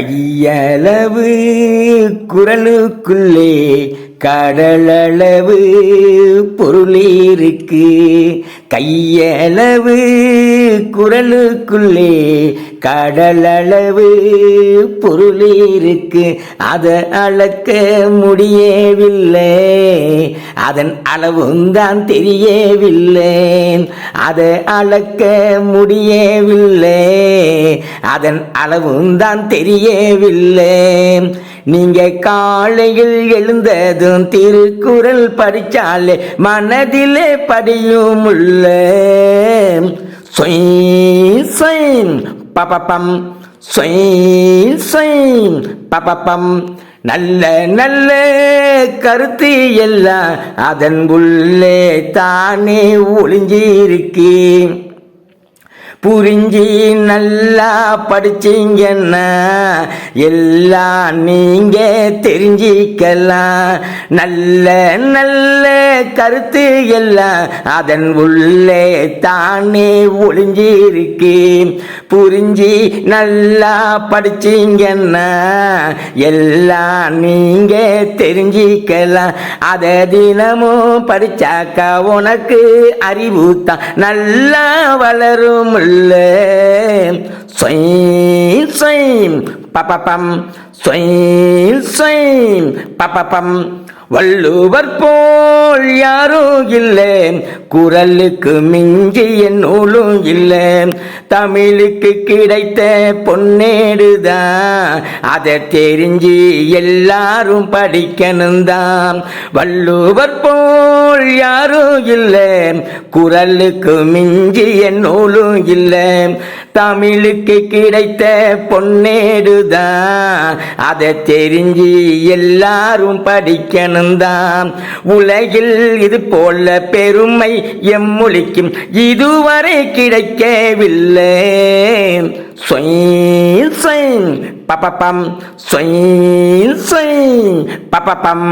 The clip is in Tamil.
கையளவு குரலுக்குள்ளே கடலளவு பொருளீருக்கு கையளவு குரலுக்குள்ளே கடலளவு பொருளீருக்கு. அதை அளக்க முடியவில்லை அதன் அளவும் தான் தெரியவில்லை அதை அளக்க முடியவில்லை அதன் அளவும் தான் தெரியவில்லை நீங்க காலையில் எழுந்ததும் திருக்குறள் படிச்சாலே மனதிலே படியும் உள்ள. பபப்பம் பபப்பம் நல்ல நல்ல கருத்து எல்லாம் அதன் உள்ளே தானே ஒளிஞ்சிருக்கேன் புரிஞ்சி நல்லா படிச்சிங்கன்னா எல்லாம் நீங்க தெரிஞ்சிக்கலாம். நல்ல நல்ல கருத்து எல்லாம் அதன் உள்ளே தானே ஒளிஞ்சிருக்கு. புரிஞ்சு நல்லா படிச்சீங்கன்னா எல்லாம் நீங்க தெரிஞ்சிக்கலாம். அதை தினமும் படிச்சாக்கா உனக்கு அறிவு தான். நல்லா வளரும் உள்ள சொய் வள்ளுவர் போல் யாரும் இல்லை? குரலுக்கு மிஞ்சி என் நூலும் இல்லை. தமிழுக்கு கிடைத்த பொன்னேடுதான் அதை தெரிஞ்சு எல்லாரும் படிக்கணும் தான் வள்ளுவர் போல் யாரும் இல்லை? குரலுக்கு மிஞ்சி என் நூலும் இல்லை. தமிழுக்கு கிடைத்த பொன்னேடுதான் அதை தெரிஞ்சு எல்லாரும் படிக்கணும் தான் உலகில் இது போல பெருமை எம்மொழிக்கும் இதுவரை கிடைக்கவில்லை. சொய் சொய் பப்பப்பம் சொய் சொய் பப்பப்பம்